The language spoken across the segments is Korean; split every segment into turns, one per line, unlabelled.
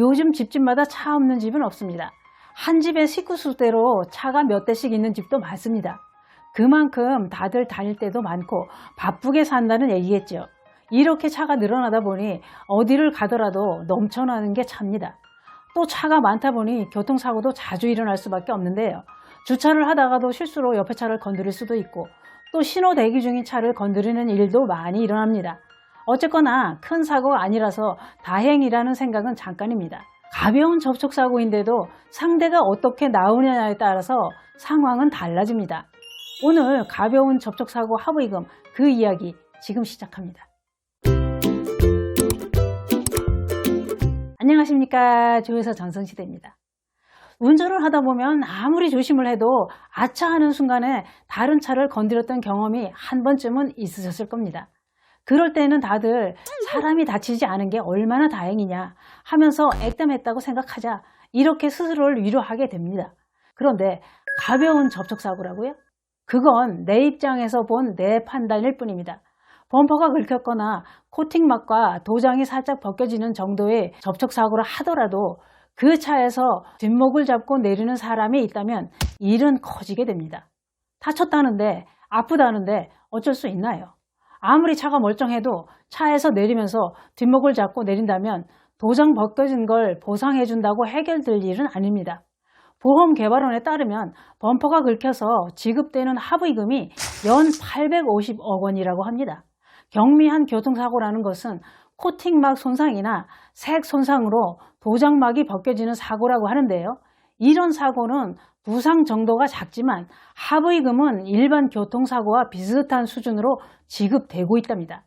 요즘 집집마다 차 없는 집은 없습니다. 한 집에 식구 수대로 차가 몇 대씩 있는 집도 많습니다. 그만큼 다들 다닐 때도 많고 바쁘게 산다는 얘기겠죠. 이렇게 차가 늘어나다 보니 어디를 가더라도 넘쳐나는 게 차입니다. 또 차가 많다 보니 교통사고도 자주 일어날 수밖에 없는데요. 주차를 하다가도 실수로 옆에 차를 건드릴 수도 있고 또 신호 대기 중인 차를 건드리는 일도 많이 일어납니다. 어쨌거나 큰 사고가 아니라서 다행이라는 생각은 잠깐입니다. 가벼운 접촉사고인데도 상대가 어떻게 나오느냐에 따라서 상황은 달라집니다. 오늘 가벼운 접촉사고 하부이금 그 이야기 지금 시작합니다. 안녕하십니까 조회사 전성시대입니다. 운전을 하다 보면 아무리 조심을 해도 아차 하는 순간에 다른 차를 건드렸던 경험이 한 번쯤은 있으셨을 겁니다. 그럴 때는 다들 사람이 다치지 않은 게 얼마나 다행이냐 하면서 액땜했다고 생각하자 이렇게 스스로를 위로하게 됩니다. 그런데 가벼운 접촉사고라고요? 그건 내 입장에서 본 내 판단일 뿐입니다. 범퍼가 긁혔거나 코팅막과 도장이 살짝 벗겨지는 정도의 접촉사고를 하더라도 그 차에서 뒷목을 잡고 내리는 사람이 있다면 일은 커지게 됩니다. 다쳤다는데 아프다는데 어쩔 수 있나요? 아무리 차가 멀쩡해도 차에서 내리면서 뒷목을 잡고 내린다면 도장 벗겨진 걸 보상해 준다고 해결될 일은 아닙니다. 보험개발원에 따르면 범퍼가 긁혀서 지급되는 합의금이 연 850억 원이라고 합니다. 경미한 교통사고라는 것은 코팅막 손상이나 색 손상으로 도장막이 벗겨지는 사고라고 하는데요. 이런 사고는 부상 정도가 작지만 합의금은 일반 교통사고와 비슷한 수준으로 지급되고 있답니다.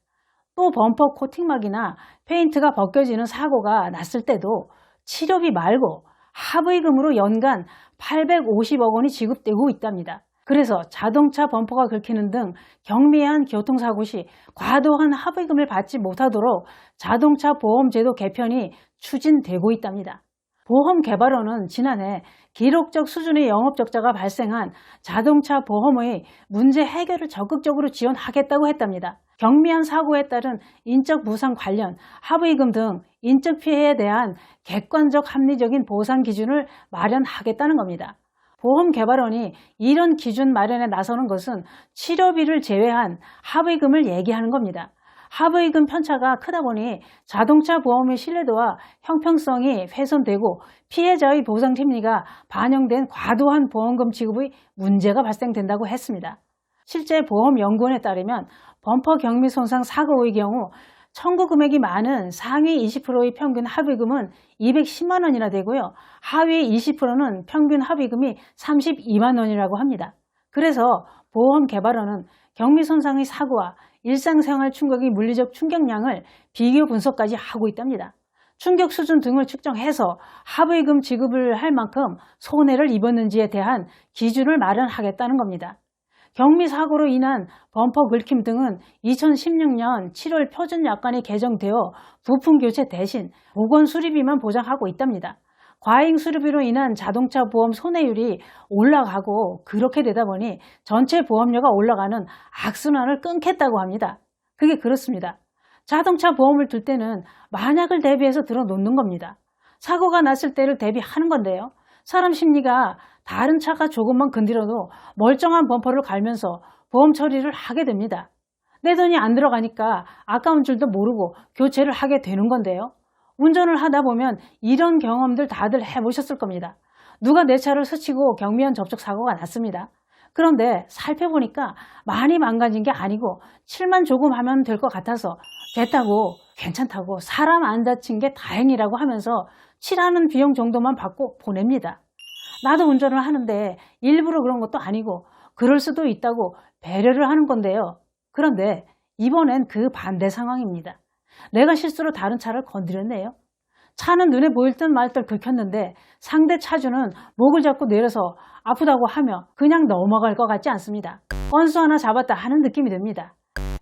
또 범퍼 코팅막이나 페인트가 벗겨지는 사고가 났을 때도 치료비 말고 합의금으로 연간 850억 원이 지급되고 있답니다. 그래서 자동차 범퍼가 긁히는 등 경미한 교통사고 시 과도한 합의금을 받지 못하도록 자동차 보험제도 개편이 추진되고 있답니다. 보험개발원은 지난해 기록적 수준의 영업적자가 발생한 자동차 보험의 문제 해결을 적극적으로 지원하겠다고 했답니다. 경미한 사고에 따른 인적 부상 관련 합의금 등 인적 피해에 대한 객관적 합리적인 보상 기준을 마련하겠다는 겁니다. 보험개발원이 이런 기준 마련에 나서는 것은 치료비를 제외한 합의금을 얘기하는 겁니다. 합의금 편차가 크다 보니 자동차 보험의 신뢰도와 형평성이 훼손되고 피해자의 보상 심리가 반영된 과도한 보험금 지급의 문제가 발생된다고 했습니다. 실제 보험연구원에 따르면 범퍼 경미 손상 사고의 경우 청구 금액이 많은 상위 20%의 평균 합의금은 210만 원이나 되고요. 하위 20%는 평균 합의금이 32만 원이라고 합니다. 그래서 보험 개발원은 경미 손상의 사고와 일상생활 충격의 물리적 충격량을 비교 분석까지 하고 있답니다. 충격 수준 등을 측정해서 합의금 지급을 할 만큼 손해를 입었는지에 대한 기준을 마련하겠다는 겁니다. 경미 사고로 인한 범퍼 긁힘 등은 2016년 7월 표준 약관이 개정되어 부품 교체 대신 보건 수리비만 보장하고 있답니다. 과잉 수리비로 인한 자동차 보험 손해율이 올라가고 그렇게 되다 보니 전체 보험료가 올라가는 악순환을 끊겠다고 합니다. 그게 그렇습니다. 자동차 보험을 들 때는 만약을 대비해서 들어 놓는 겁니다. 사고가 났을 때를 대비하는 건데요. 사람 심리가 다른 차가 조금만 건드려도 멀쩡한 범퍼를 갈면서 보험 처리를 하게 됩니다. 내 돈이 안 들어가니까 아까운 줄도 모르고 교체를 하게 되는 건데요. 운전을 하다 보면 이런 경험들 다들 해보셨을 겁니다. 누가 내 차를 스치고 경미한 접촉 사고가 났습니다. 그런데 살펴보니까 많이 망가진 게 아니고 칠만 조금 하면 될 것 같아서 됐다고 괜찮다고 사람 안 다친 게 다행이라고 하면서 칠하는 비용 정도만 받고 보냅니다. 나도 운전을 하는데 일부러 그런 것도 아니고 그럴 수도 있다고 배려를 하는 건데요. 그런데 이번엔 그 반대 상황입니다. 내가 실수로 다른 차를 건드렸네요. 차는 눈에 보일 듯 말 듯 긁혔는데 상대 차주는 목을 잡고 내려서 아프다고 하며 그냥 넘어갈 것 같지 않습니다. 건수 하나 잡았다 하는 느낌이 듭니다.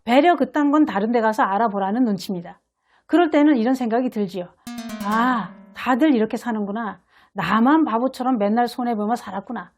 배려 그딴 건 다른 데 가서 알아보라는 눈치입니다. 그럴 때는 이런 생각이 들지요. 아, 다들 이렇게 사는구나. 나만 바보처럼 맨날 손해보며 살았구나.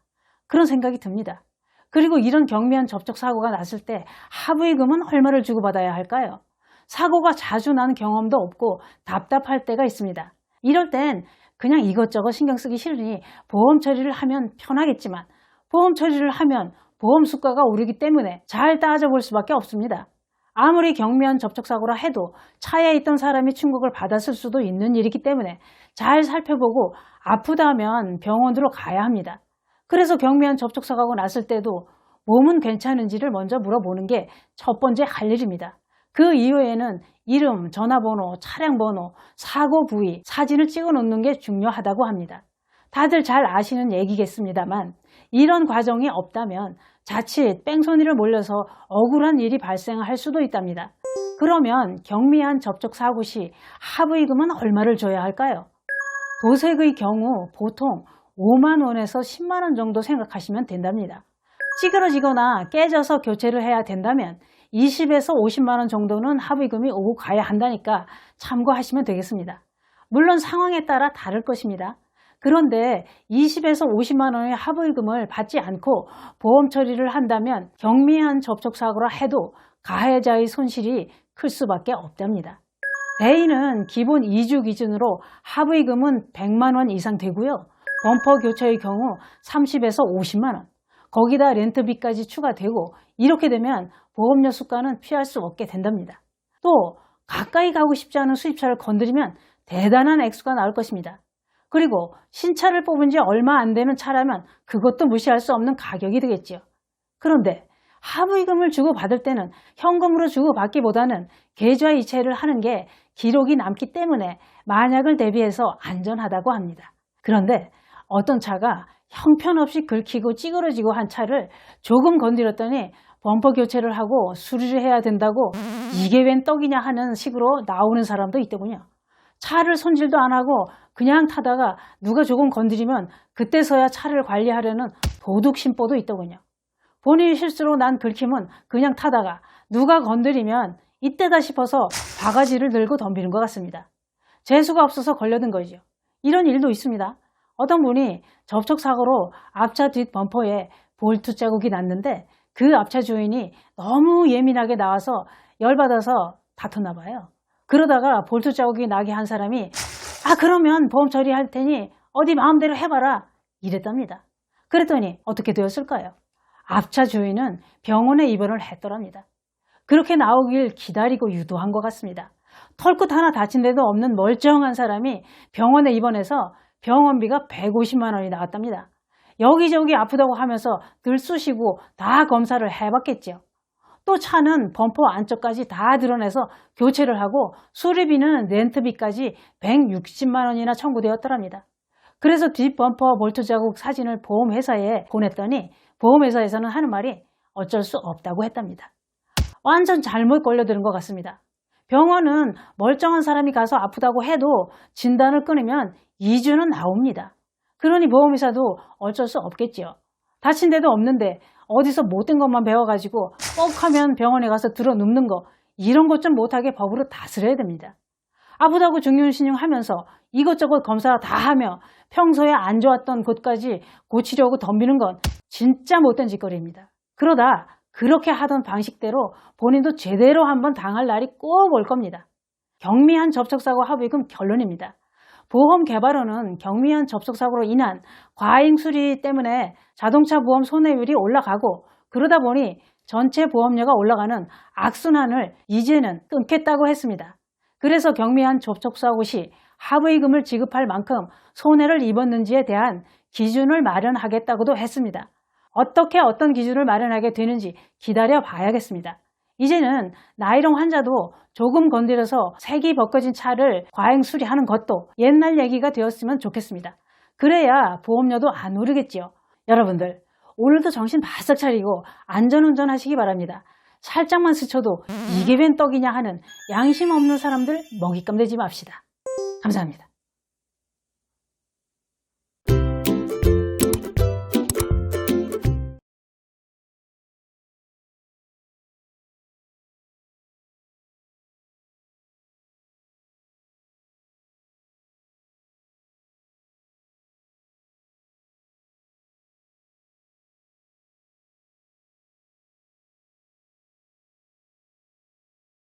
그런 생각이 듭니다. 그리고 이런 경미한 접촉 사고가 났을 때 합의금은 얼마를 주고받아야 할까요? 사고가 자주 나는 경험도 없고 답답할 때가 있습니다. 이럴 땐 그냥 이것저것 신경 쓰기 싫으니 보험 처리를 하면 편하겠지만 보험 처리를 하면 보험 수가가 오르기 때문에 잘 따져볼 수밖에 없습니다. 아무리 경미한 접촉사고라 해도 차에 있던 사람이 충격을 받았을 수도 있는 일이기 때문에 잘 살펴보고 아프다 하면 병원으로 가야 합니다. 그래서 경미한 접촉사고가 났을 때도 몸은 괜찮은지를 먼저 물어보는 게 첫 번째 할 일입니다. 그 이후에는 이름, 전화번호, 차량 번호, 사고 부위, 사진을 찍어 놓는 게 중요하다고 합니다. 다들 잘 아시는 얘기겠습니다만 이런 과정이 없다면 자칫 뺑소니를 몰려서 억울한 일이 발생할 수도 있답니다. 그러면 경미한 접촉 사고 시 합의금은 얼마를 줘야 할까요? 도색의 경우 보통 5만 원에서 10만 원 정도 생각하시면 된답니다. 찌그러지거나 깨져서 교체를 해야 된다면 20에서 50만 원 정도는 합의금이 오고 가야 한다니까 참고하시면 되겠습니다. 물론 상황에 따라 다를 것입니다. 그런데 20에서 50만 원의 합의금을 받지 않고 보험 처리를 한다면 경미한 접촉 사고라 해도 가해자의 손실이 클 수밖에 없답니다. 대인은 기본 2주 기준으로 합의금은 100만 원 이상 되고요. 범퍼 교체의 경우 30에서 50만 원, 거기다 렌트비까지 추가되고 이렇게 되면 보험료 수가는 피할 수 없게 된답니다. 또 가까이 가고 싶지 않은 수입차를 건드리면 대단한 액수가 나올 것입니다. 그리고 신차를 뽑은 지 얼마 안 되는 차라면 그것도 무시할 수 없는 가격이 되겠지요. 그런데 합의금을 주고받을 때는 현금으로 주고받기보다는 계좌 이체를 하는 게 기록이 남기 때문에 만약을 대비해서 안전하다고 합니다. 그런데 어떤 차가 형편없이 긁히고 찌그러지고 한 차를 조금 건드렸더니 범퍼 교체를 하고 수리를 해야 된다고 이게 웬 떡이냐 하는 식으로 나오는 사람도 있더군요. 차를 손질도 안 하고 그냥 타다가 누가 조금 건드리면 그때서야 차를 관리하려는 도둑 심보도 있더군요. 본인이 실수로 난 긁힘은 그냥 타다가 누가 건드리면 이때다 싶어서 바가지를 들고 덤비는 것 같습니다. 재수가 없어서 걸려든 거죠. 이런 일도 있습니다. 어떤 분이 접촉사고로 앞차 뒷 범퍼에 볼트 자국이 났는데 그 앞차 주인이 너무 예민하게 나와서 열받아서 다퉜나 봐요. 그러다가 볼트 자국이 나게 한 사람이 아 그러면 보험 처리할 테니 어디 마음대로 해봐라 이랬답니다. 그랬더니 어떻게 되었을까요? 앞차 주인은 병원에 입원을 했더랍니다. 그렇게 나오길 기다리고 유도한 것 같습니다. 털끝 하나 다친 데도 없는 멀쩡한 사람이 병원에 입원해서 병원비가 150만 원이 나왔답니다. 여기저기 아프다고 하면서 들쑤시고 다 검사를 해봤겠죠. 또 차는 범퍼 안쪽까지 다 드러내서 교체를 하고 수리비는 렌트비까지 160만 원이나 청구되었더랍니다. 그래서 뒷 범퍼 볼트 자국 사진을 보험회사에 보냈더니 보험회사에서는 하는 말이 어쩔 수 없다고 했답니다. 완전 잘못 걸려드는 것 같습니다. 병원은 멀쩡한 사람이 가서 아프다고 해도 진단을 끊으면 2주는 나옵니다. 그러니 보험회사도 어쩔 수 없겠지요. 다친 데도 없는데 어디서 못된 것만 배워가지고 뻑 하면 병원에 가서 들어 눕는 거 이런 것 좀 못하게 법으로 다스려야 됩니다. 아프다고 중윤신용 하면서 이것저것 검사 다 하며 평소에 안 좋았던 곳까지 고치려고 덤비는 건 진짜 못된 짓거리입니다. 그러다 그렇게 하던 방식대로 본인도 제대로 한번 당할 날이 꼭 올 겁니다. 경미한 접촉사고 합의금 결론입니다. 보험 개발원은 경미한 접촉 사고로 인한 과잉 수리 때문에 자동차 보험 손해율이 올라가고 그러다 보니 전체 보험료가 올라가는 악순환을 이제는 끊겠다고 했습니다. 그래서 경미한 접촉 사고 시 합의금을 지급할 만큼 손해를 입었는지에 대한 기준을 마련하겠다고도 했습니다. 어떻게 어떤 기준을 마련하게 되는지 기다려 봐야겠습니다. 이제는 나이롱 환자도 조금 건드려서 색이 벗겨진 차를 과잉 수리하는 것도 옛날 얘기가 되었으면 좋겠습니다. 그래야 보험료도 안 오르겠지요. 여러분들 오늘도 정신 바싹 차리고 안전운전 하시기 바랍니다. 살짝만 스쳐도 이게 웬 떡이냐 하는 양심 없는 사람들 먹잇감 되지 맙시다. 감사합니다.